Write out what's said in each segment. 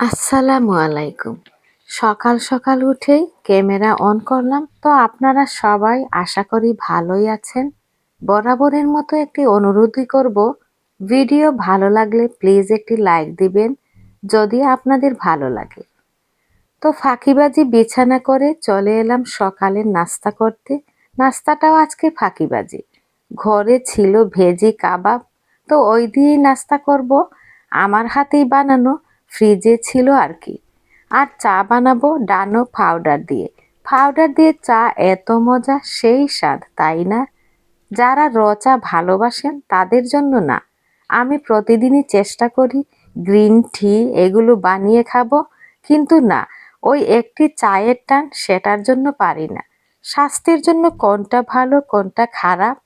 আসসালামু আলাইকুম। সকাল সকাল উঠেই ক্যামেরা অন করলাম। তো আপনারা সবাই আশা করি ভালোই আছেন। বরাবরের মতো একটি অনুরোধই করব, ভিডিও ভালো লাগলে প্লিজ একটি লাইক দিবেন, যদি আপনাদের ভালো লাগে। তো ফাঁকিবাজি বিছানা করে চলে এলাম সকালের নাস্তা করতে। নাস্তাটাও আজকে ফাঁকিবাজি। ঘরে ছিল ভেজি কাবাব। তো ওই দিয়েই নাস্তা করব। আমার হাতেই বানানো ফ্রিজে ছিল আর কি। আর চা বানাবো ডানো পাউডার দিয়ে। পাউডার দিয়ে চা এত মজা, সেই স্বাদ, তাই না? যারা র চা ভালোবাসেন তাদের জন্য না। আমি প্রতিদিনই চেষ্টা করি গ্রিন টি এগুলো বানিয়ে খাব, কিন্তু না, ওই একটি চায়ের টান সেটার জন্য পারি না। স্বাস্থ্যের জন্য কোনটা ভালো, কোনটা খারাপ,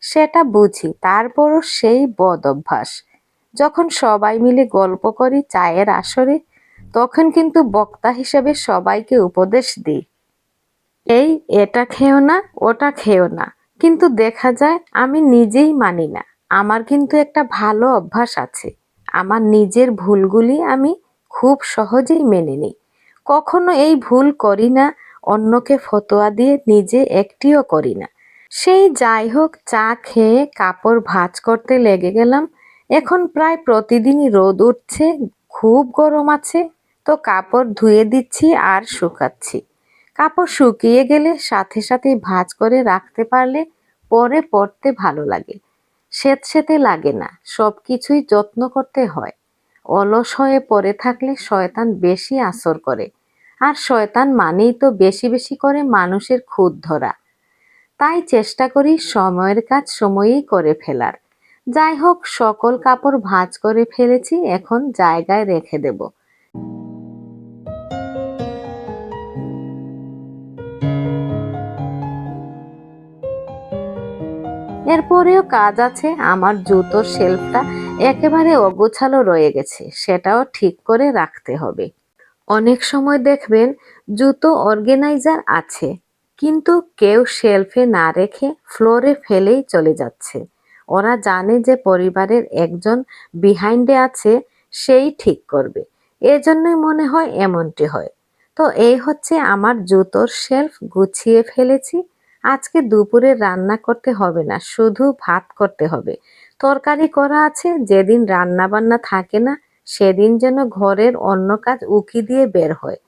সেটা বুঝি, তারপরও সেই বদ অভ্যাস। যখন সবাই মিলে গল্প করি চায়ের আসরে, তখন কিন্তু বক্তা হিসেবে সবাইকে উপদেশ দিই। এই এটা খেও না, ওটা খেও না। কিন্তু দেখা যায় আমি নিজেই মানি না। আমার কিন্তু একটা ভালো অভ্যাস আছে। আমার নিজের ভুলগুলি আমি খুব সহজেই মেনে নিই। কখনো এই ভুল করি না, অন্যকে ফতোয়া দিয়ে নিজে একটিও করি না। সেই যাই হোক, চা খেয়ে কাপড় ভাজ করতে লেগে গেলাম। এখন প্রায় প্রতিদিনই রোদ উঠছে, খুব গরম আছে, তো কাপড় ধুয়ে দিচ্ছি আর শুকাচ্ছি। কাপড় শুকিয়ে গেলে সাথে সাথে ভাজ করে রাখতে পারলে পরে পরতে ভালো লাগে। সেতে লাগে না সব কিছুই যত্ন করতে হয়। অলস হয়ে পড়ে থাকলে শয়তান বেশি আসর করে। আর শয়তান মানেই তো বেশি বেশি করে মানুষের খুদ ধরা। তাই চেষ্টা করি সময়ের কাজ সময়েই করে ফেলার। যাই হোক সকল কাপড় ভাঁজ করে ফেলেছি, এখন জায়গায় রেখে দেব। এরপরেও কাজ আছে, আমার জুতোর শেলফটা একেবারে অগোছালো রয়ে গেছে, সেটাও ঠিক করে রাখতে হবে। অনেক সময় দেখবেন, জুতো অর্গানাইজার আছে, কিন্তু কেউ শেলফে না রেখে ফ্লোরে ফেলেই চলে যাচ্ছে। ওরা জানে যে পরিবারের একজন বিহাইন্ডে আছে, সেই ঠিক করবে। এজন্যই মনে হয় এমনটি হয়। তো এই হচ্ছে আমার জুতোর শেলফ গুছিয়ে ফেলেছি। আজকে দুপুরে রান্না করতে হবে না, শুধু ভাত করতে হবে। তরকারি করা আছে, যেদিন রান্না বান্না থাকে না, সেদিন যেন ঘরের অন্য কাজ উকি দিয়ে বের হয়।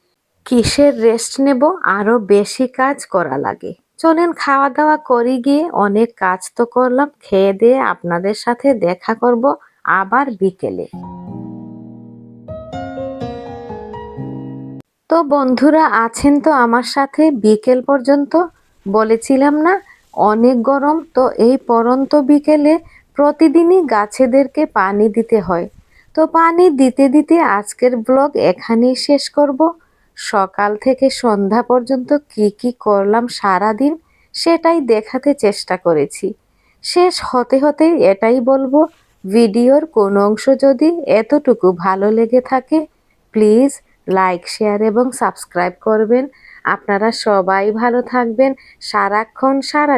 কিসের রেস্ট নেব? আরও বেশি কাজ করা লাগে। চলেন খাওয়া দাওয়া করি গিয়ে অনেক কাজ তো করলাম, খেয়ে দিয়ে আপনাদের সাথে দেখা করব আবার বিকেলে। তো বন্ধুরা, আছেন তো আমার সাথে বিকেল পর্যন্ত? বলেছিলাম না, অনেক গরম, তো এই পরন্ত বিকেলে প্রতিদিনই গাছেদেরকে পানি দিতে হয়। তো পানি দিতে দিতে আজকের ব্লগ এখানেই শেষ করব। সকাল থেকে সন্ধ্যা পর্যন্ত কি কি করলাম সারা দিন সেটাই দেখাতে চেষ্টা করেছি। শেষ হতে হতে এটাই বলব, ভিডিওর কোন অংশ যদি এতটুকু ভালো লেগে থাকে, প্লিজ লাইক, শেয়ার এবং সাবস্ক্রাইব করবেন। আপনারা সবাই ভালো থাকবেন। সারাক্ষণ সারা